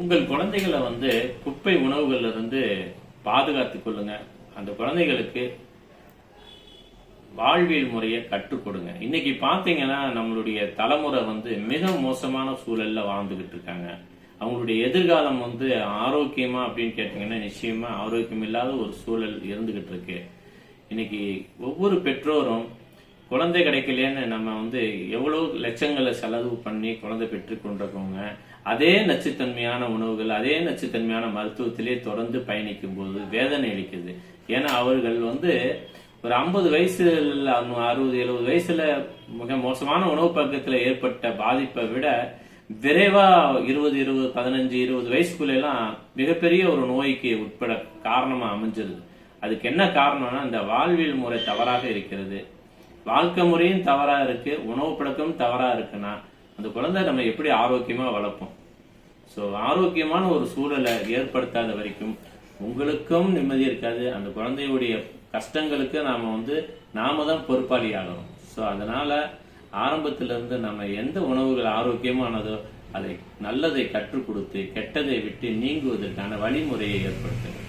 உங்கள் குழந்தைகளை வந்து குப்பை உணவுகள்ல இருந்து பாதுகாத்துக் கொள்ளுங்க. அந்த குழந்தைகளுக்கு வாழ்வியல் முறையை கற்றுக் கொடுங்க. இன்னைக்கு பாத்தீங்கன்னா நம்மளுடைய தலைமுறை வந்து மிக மோசமான சூழல்ல வாழ்ந்துகிட்டு இருக்காங்க. அவங்களுடைய எதிர்காலம் வந்து ஆரோக்கியமா அப்படின்னு கேட்டீங்கன்னா நிச்சயமா ஆரோக்கியம் இல்லாத ஒரு சூழல் இருந்துகிட்டு இருக்கு. இன்னைக்கு ஒவ்வொரு பெற்றோரும் குழந்தை கிடைக்கலையேன்னு நம்ம வந்து எவ்வளவு லட்சங்களை செலவு பண்ணி குழந்தை பெற்றுக் கொண்டிருக்கோங்க. அதே நச்சுத்தன்மையான உணவுகள் அதே நச்சுத்தன்மையான மருத்துவத்திலே தொடர்ந்து பயணிக்கும் போது வேதனை அளிக்குது. ஏன்னா அவர்கள் வந்து ஒரு ஐம்பது வயசுல அறுபது எழுபது வயசுல மிக மோசமான உணவு பக்கத்தில் ஏற்பட்ட பாதிப்பை விட விரைவா இருபது இருபது பதினஞ்சு இருபது வயசுக்குள்ள எல்லாம் மிகப்பெரிய ஒரு நோய்க்கு உட்பட காரணமா அமைஞ்சிருது. அதுக்கு என்ன காரணம்னா இந்த வாழ்வியல் முறை தவறாக இருக்கிறது. வாழ்க்கை முறையும் தவறா இருக்கு உணவு பழக்கமும் தவறா இருக்குன்னா அந்த குழந்தை நம்ம எப்படி ஆரோக்கியமா வளர்ப்போம்? ஸோ ஆரோக்கியமான ஒரு சூழலை ஏற்படுத்தாத வரைக்கும் உங்களுக்கும் நிம்மதி இருக்காது. அந்த குழந்தையுடைய கஷ்டங்களுக்கு நாம வந்து நாம தான் பொறுப்பாளி ஆகணும். ஸோ அதனால ஆரம்பத்திலிருந்து நம்ம எந்த உணவுகள் ஆரோக்கியமானதோ அதை நல்லதை கற்றுக் கொடுத்து கெட்டதை விட்டு நீங்குவதற்கான வழிமுறையை ஏற்படுத்துங்க